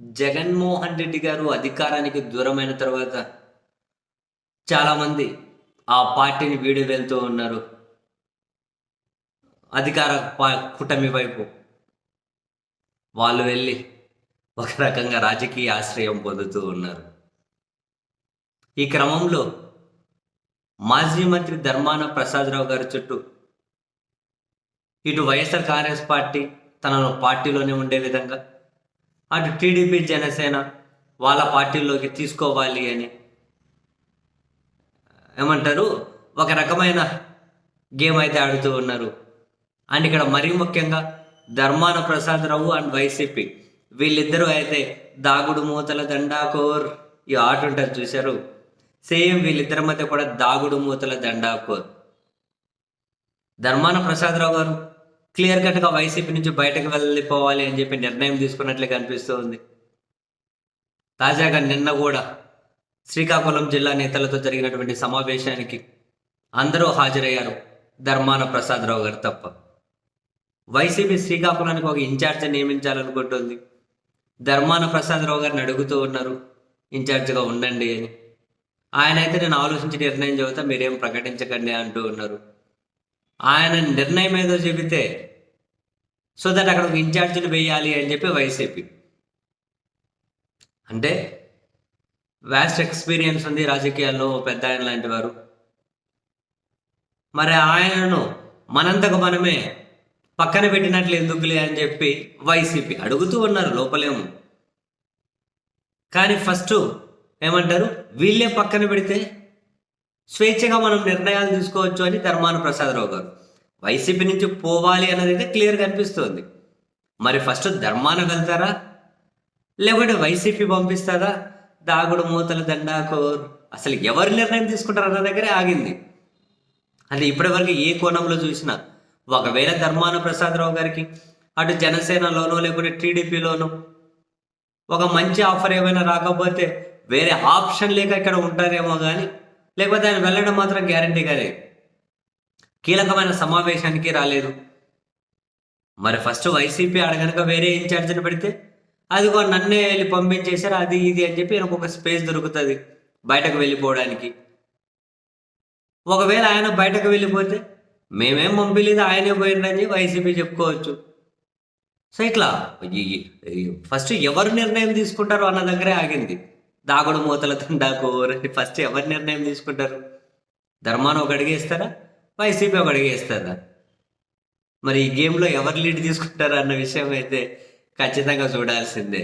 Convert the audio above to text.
జగన్మోహన్ రెడ్డి గారు అధికారానికి దూరమైన తర్వాత చాలామంది ఆ పార్టీని వీడి వెళ్తూ ఉన్నారు. అధికార కూటమి వైపు వాళ్ళు వెళ్ళి ఒక రకంగా రాజకీయ ఆశ్రయం పొందుతూ ఉన్నారు. ఈ క్రమంలో మాజీ మంత్రి ధర్మాన ప్రసాదరావు గారి చుట్టూ ఇటు వైఎస్ఆర్ కాంగ్రెస్ పార్టీ తనను పార్టీలోనే ఉండే విధంగా అటు టీడీపీ జనసేన వాళ్ళ పార్టీలోకి తీసుకోవాలి అని. ఏమంటారు? ఒక రకమైన గేమ్ అయితే ఆడుతూ ఉన్నారు. అండ్ ఇక్కడ మరీ ముఖ్యంగా ధర్మాన ప్రసాదరావు అండ్ వైసీపీ వీళ్ళిద్దరూ అయితే దాగుడు మూతల దండాకోర్ ఈ ఆట ఉంటారు చూశారు? సేమ్ వీళ్ళిద్దరి మధ్య కూడా దాగుడు మూతల దండాకోర్. ధర్మాన ప్రసాదరావు గారు క్లియర్ కట్గా వైసీపీ నుంచి బయటకు వెళ్ళిపోవాలి అని చెప్పి నిర్ణయం తీసుకున్నట్లే కనిపిస్తూ ఉంది తాజాగా నిన్న కూడా శ్రీకాకుళం జిల్లా నేతలతో జరిగినటువంటి సమావేశానికి అందరూ హాజరయ్యారు ధర్మాన ప్రసాదరావు గారు తప్ప. వైసీపీ శ్రీకాకుళానికి ఒక ఇన్ఛార్జ్ నియమించాలనుకుంటుంది. ధర్మాన ప్రసాదరావు గారిని అడుగుతూ ఉన్నారు ఇన్ఛార్జ్గా ఉండండి అని. ఆయన అయితే నేను ఆలోచించి నిర్ణయం చెబుతా మీరేం ప్రకటించకండి అంటూ ఉన్నారు. ఆయన నిర్ణయం ఏదో చెబితే సో దట్ అక్కడ ఒక ఇన్ఛార్జిని వేయాలి అని చెప్పి వైసీపీ అంటే వ్యాస్ట్ ఎక్స్పీరియన్స్ ఉంది రాజకీయాల్లో పెద్ద ఆయన లాంటి వారు. మరి ఆయనను మనంతకు మనమే పక్కన పెట్టినట్లు ఎందుకులే అని చెప్పి వైసీపీ అడుగుతూ ఉన్నారు లోపలేమో కానీ ఫస్ట్ ఏమంటారు? వీళ్ళే పక్కన పెడితే స్వేచ్ఛగా మనం నిర్ణయాలు తీసుకోవచ్చు అని ధర్మాన ప్రసాదరావు గారు. వైసీపీ నుంచి పోవాలి అన్నది అయితే క్లియర్గా అనిపిస్తుంది మరి ఫస్ట్ ధర్మాన వెళ్తారా? లేకుంటే వైసీపీ పంపిస్తారా? దాగుడు మూతల దండాకోర్. అసలు ఎవరు నిర్ణయం తీసుకుంటారు అన్న దగ్గరే ఆగింది. అంటే ఇప్పటివరకు ఏ కోణంలో చూసినా ఒకవేళ ధర్మాన ప్రసాదరావు గారికి అటు జనసేనలోనో లేకుంటే టీడీపీలోనో ఒక మంచి ఆఫర్ ఏమైనా రాకపోతే వేరే ఆప్షన్ లేక ఇక్కడ ఉంటారేమో కానీ లేకపోతే ఆయన వెళ్ళడం మాత్రం గ్యారంటీ కానీ కీలకమైన సమావేశానికి రాలేదు. మరి ఫస్ట్ వైసీపీ అడగనక వేరే ఇన్ఛార్జిని పెడితే అదిగో నన్నే వెళ్ళి పంపించేశారు అది ఇది అని చెప్పి ఒక స్పేస్ దొరుకుతుంది బయటకు వెళ్ళిపోవడానికి. ఒకవేళ ఆయన బయటకు వెళ్ళిపోతే మేమేం పంపించలేదు ఆయనే పోయిందని వైసీపీ చెప్పుకోవచ్చు. సో ఇట్లా ఫస్ట్ ఎవరు నిర్ణయం తీసుకుంటారు అన్న దగ్గరే ఆగింది. దాగుడు మూతల తండాకు ఫస్ట్ ఎవరు నిర్ణయం తీసుకుంటారు? ధర్మాన్ని ఒక అడిగేస్తారా? వైసీపీ ఒక అడిగేస్తారా మరి ఈ గేమ్లో ఎవరు లీడ్ తీసుకుంటారు అన్న విషయం అయితే ఖచ్చితంగా చూడాల్సిందే.